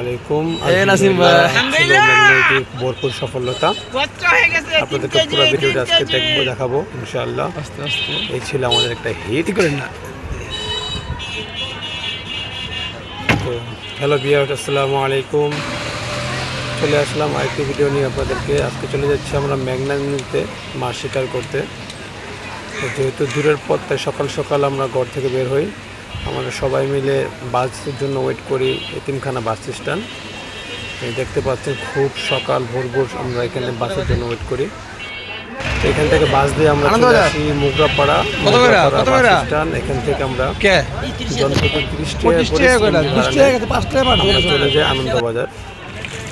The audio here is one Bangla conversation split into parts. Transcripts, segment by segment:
আলাইকুম। ভরপুর সফলতা। আপনাদেরকে পুরো ভিডিওটা আজকে দেখব দেখাবো ইনশাআল্লাহ। আস্তে আস্তে। এই ছিল আমাদের একটা হিট করেন না। তো হ্যালো বিয়ার আসসালামু আলাইকুম। চলে আসলাম আরেকটি ভিডিও নিয়ে আপনাদেরকে। আজকে চলে যাচ্ছি আমরা মেঘনা নদীতে মাছ শিকার করতে। যেহেতু দূরের পথ তাই সকাল সকাল আমরা ঘর থেকে বের হই। আমরা সবাই মিলে বাসের জন্য ওয়েট করি এতিমখানা বাস স্ট্যান্ড এই দেখতে পাচ্ছেন খুব সকাল ভোর ভোর আমরা এখানে বাসের জন্য ওয়েট করি। এখান থেকে বাস দিয়ে আমরা চলে। আসি মুগরাপাড়া স্ট্যান্ড এখান থেকে আমরা চলে যাই আনন্দবাজার।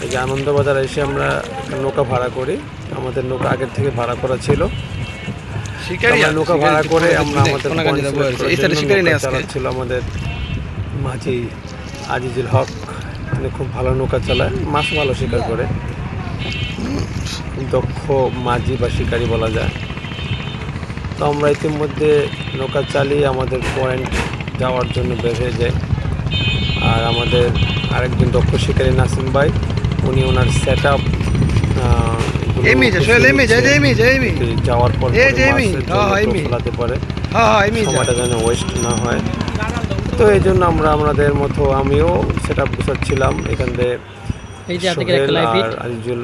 এই যে আনন্দবাজার এসে আমরা নৌকা ভাড়া করি। আমাদের নৌকা আগের থেকে ভাড়া করা ছিল। আমরা নৌকা ভাড়া করে আমরা আমাদের শিকারি নেই নৌকা আমাদের মাঝি আজিজুল হক তিনি খুব ভালো নৌকা চালায় মাছ ভালো শিকার করে। দক্ষ মাঝি বা শিকারি বলা যায়। তো আমরা ইতিমধ্যে নৌকা চালিয়ে আমাদের পয়েন্ট যাওয়ার জন্য বের হয়ে যাই। আর আমাদের আরেকজন দক্ষ শিকারী নাসিম ভাই উনি ওনার সেট আপ এমি যে সোহেল এমি যে যে এমি যে এমি যাওয়ার পর এই যে এমি, হ্যাঁ, এমি। ফেলাতে পারে। হ্যাঁ হ্যাঁ এমি সময়টা যেন ওয়েস্ট না হয়। তো এই জন্য আমরা আমাদের মতো আমিও সেট আপ গুছাচ্ছিলাম এখান থেকে এই যে হাতে একটা লাইভ আর আজিজুল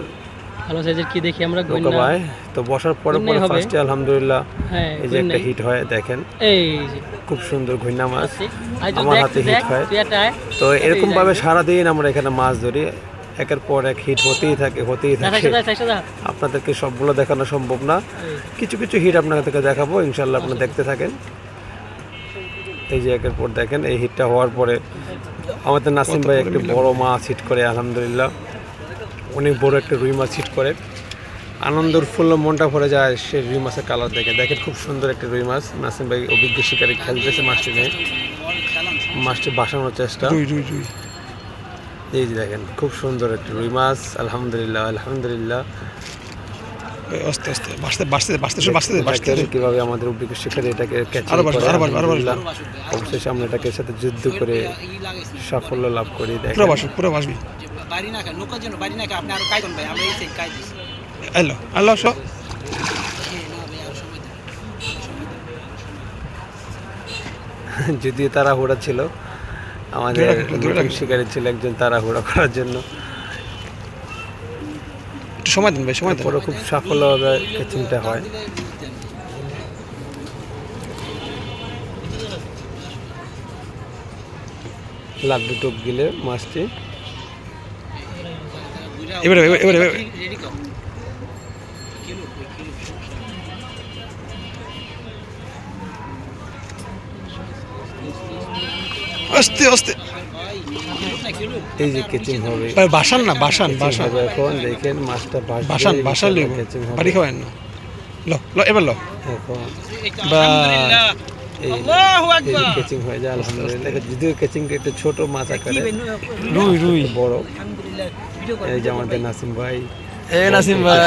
ভালো সাইজের কি দেখি আমরা? নৌকা ভাই। তো বসার পরে পরে। আলহামদুলিল্লাহ হ্যাঁ এই যে একটা হিট হয় দেখেন। এই খুব সুন্দর ঘুইনা মাছ। আছে। আই তো আমার হাতে হিট হয়। তো এরকম ভাবে সারাদিন আমরা এখানে মাছ ধরি। একের পর এক হিট হতেই থাকে হতেই থাকে। আপনাদেরকে সবগুলো দেখানো সম্ভব না। কিছু কিছু হিট আপনাদেরকে দেখাবো ইনশাল্লাহ আপনারা দেখতে থাকেন। এই যে একের পর দেখেন এই হিটটা হওয়ার পরে আমাদের নাসিম ভাই একটি বড় মাছ হিট করে আলহামদুলিল্লাহ। অনেক বড় একটা রুই মাছ হিট করে। আনন্দর ফুল্ল মনটা ভরে যায় সে রুই মাছের কালার দেখে। দেখেন খুব সুন্দর একটা রুই মাছ। নাসিম ভাই অভিজ্ঞ শিকারে খেলতেছে মাছটি নিয়ে। মাছটি বাসানোর চেষ্টা। এই যে দেখেন খুব সুন্দর একটা রুই মাছ আলহামদুলিল্লাহ আলহামদুলিল্লাহ। আস্তে আস্তে বাঁচতে বাঁচতে বাঁচতে কীভাবে আমাদের অভিজ্ঞ শিকারী এটাকে। অবশেষে আমরা এটাকে সাথে যুদ্ধ করে সাফল্য লাভ করি পুরো পুরো বাসবি। আল্লাহ সব দেন। যদিও তারা হুড়া ছিল আমাদের শিকারী ছিল একজন তারা হুড়া করার জন্য। একটু সময় দিন ভাই সময় পরে খুব সাফল্যভাবে চিন্তা হয়। লাড্ডু টোপ গিলে মাছটি এবারে এবারে এবারে। আস্তে আস্তে। এই যে কেচিং হবে। বাসান না বাসান বাসান। এখন দেখেন মাছটা বাসান বাসান লিব বাড়ি খাওয়ান না। লো লো এবার লো। কেচিং হয়ে যায় আলহামদুলিল্লাহ। যদিও কেচিং একটু ছোট মাছ আকারে। রুই। রুই বড়। আলহামদুলিল্লাহ ভিডিও কর এই যে আমাদের নাসিম ভাই। নাসিম ভাই।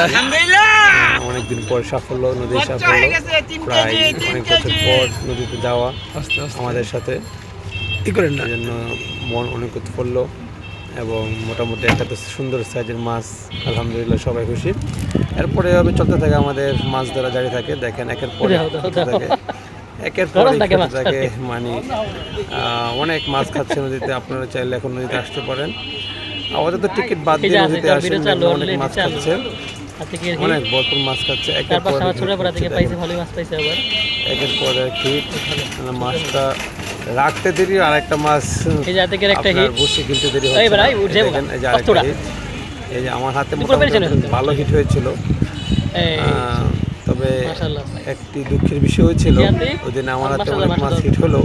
অনেকদিন পর সাফল্য নদীর সাফল্য। হয়ে গেছে, তিন প্রায় অনেক বছর পর নদীতে যাওয়া আস্তে আস্তে। আমাদের সাথে। ই করেন না? জন্য মন অনেক উৎফুল্ল এবং মোটামুটি একটা তো সুন্দর সাইজের মাছ আলহামদুলিল্লাহ সবাই খুশি। এরপরে এভাবে চলতে থাকে আমাদের মাছ ধরা জারি থাকে দেখেন একের পরে। থাকে। একের পরে থাকে মানে অনেক মাছ খাচ্ছে নদীতে আপনারা চাইলে এখন নদীতে আসতে পারেন। আমাদের তো টিকিট বাদ দিয়ে নদীতে আসেন অনেক মাছ খাচ্ছে। অনেক? ভরপুর মাছ খাচ্ছে একের পর একের পর মানে মাছটা রাখতে দেরি আর একটা মাছ এই যে হাতে কি একটা হিট বসে কিনতে দেরি এই ভাই। উঠে দেখেন, এই যে যাব। এই যে আমার হাতে। ভালো হিট হয়েছিল তবে একটি দুঃখের বিষয় হয়েছিল? ওই দিন আমার হাতে অনেক মাছ। হিট হলো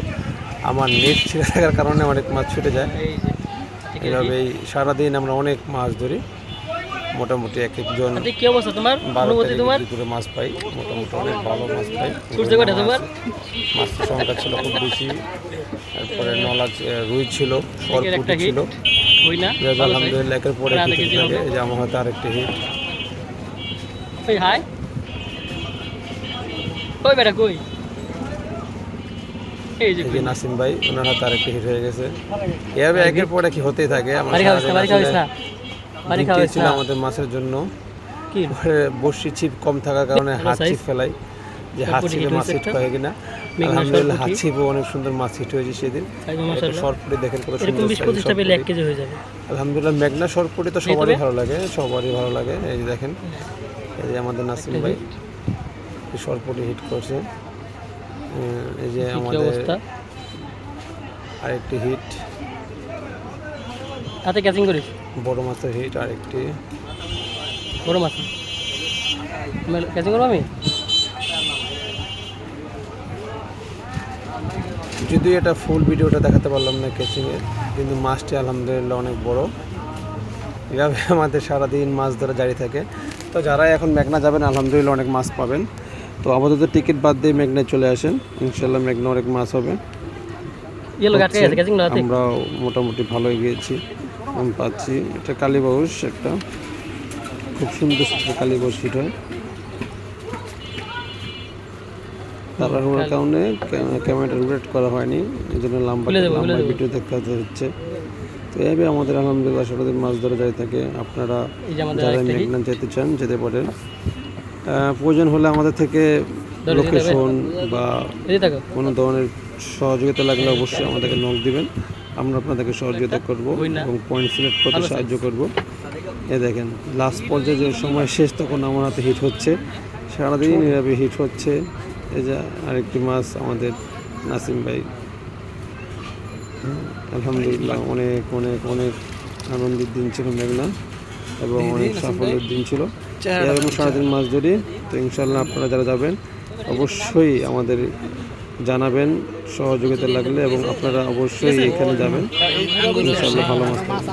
আমার নেট ছিঁড়ে থাকার কারণে অনেক মাছ ছুটে যায় এই যে হাতে কি আর কি? এভাবেই সারাদিন আমরা অনেক মাছ ধরি মোটামুটি এক একজন কি অবস্থা তোমার? অনুভূতি তোমার? করে মাছ পাই মোটামুটি অনেক ভালো মাছ পাই সূর্য কয়টা তোমার? মাছের সংখ্যা ছিল খুব বেশি তারপরে নলা রুই ছিল সরপুটি ছিল। হই না? আলহামদুলিল্লাহ একের পরে। এই যে আমার হাতে আরেকটি হিট ওই হাই কই বেটা কই? এই যে নাসিম ভাই ওনার হাতে আরেকটি হিট হয়ে গেছে। এভাবে একের পর এক হতেই থাকে আমরা বাড়ি খাওয়াস না বাড়ি খাওয়াস না বাড়ি খাওয়াস ছিল না আমাদের মাছের জন্য। কি? বসি ছিপ কম থাকার কারণে হাত ছিপ ফেলাই। যে হাত ছিপে মাছ হিট। হয় কিনা। আলহামদুলিল্লাহ হাত। ছিপও অনেক সুন্দর মাছ হিট হয়েছে সেদিন। সরপুটি দেখেন কত সুন্দর হয়ে আলহামদুলিল্লাহ মেঘনা সরপুটি তো সবারই ভালো লাগে সবারই ভালো লাগে। এই যে দেখেন এই যে আমাদের নাসিম ভাই। সরপুটি হিট করছে। এই যে আমাদের আরেকটি হিট। হাতে ক্যাচিং করিস? বড় মাছের হিট আরেকটি। বড় মাছ। ক্যাচিং করব আমি? যদিও এটা ফুল ভিডিওটা দেখাতে পারলাম না ক্যাচিংয়ের কিন্তু মাছটি আলহামদুলিল্লাহ অনেক বড়। এভাবে আমাদের সারাদিন মাছ ধরা জারি থাকে। তো যারা এখন মেঘনা যাবেন আলহামদুলিল্লাহ অনেক মাছ পাবেন। তো আপাতত টিকিট বাদ দিয়ে মেঘনায় চলে আসেন। ইনশাল্লাহ মেঘনা অনেক মাছ হবে। আমরাও মোটামুটি ভালোই গিয়েছি। আমি পাচ্ছি এটা কালীবাউস একটা। খুব সুন্দর সুন্দর কালীবাউস ফিট হয় তাড়াহুড়োর কারণে ক্যামেরাটা রোটেট করা হয়নি এই জন্য লম্বা লম্বা ভিডিও দেখতে হচ্ছে। তো এইভাবে আমাদের আলহামদুলিল্লাহ সারাদিন মাছ ধরে যাই থাকে। আপনারা যারা মেঘনা যেতে চান যেতে পারেন। প্রয়োজন হলে আমাদের থেকে। লোকেশন বা কোনো ধরনের সহযোগিতা লাগলে অবশ্যই আমাদেরকে নক দিবেন। আমরা আপনাদেরকে সহযোগিতা করব এবং পয়েন্ট সিলেক্ট করতে সাহায্য করব। এ দেখেন লাস্ট পর্যায়ে যে সময় শেষ তখন আমার হাতে হিট হচ্ছে। সারাদিন এভাবে হিট হচ্ছে। এই যে আরেকটি মাছ আমাদের নাসিম ভাই। হুম, আলহামদুলিল্লাহ অনেক অনেক অনেক আনন্দের দিন ছিল মেঘনা এবং অনেক সাফল্যের দিন ছিল। এরকম সারাদিন মাছ ধরি তো ইনশাল্লাহ আপনারা যারা যাবেন অবশ্যই আমাদের জানাবেন সহযোগিতা লাগলে এবং আপনারা অবশ্যই এখানে যাবেন। ভালো মাছ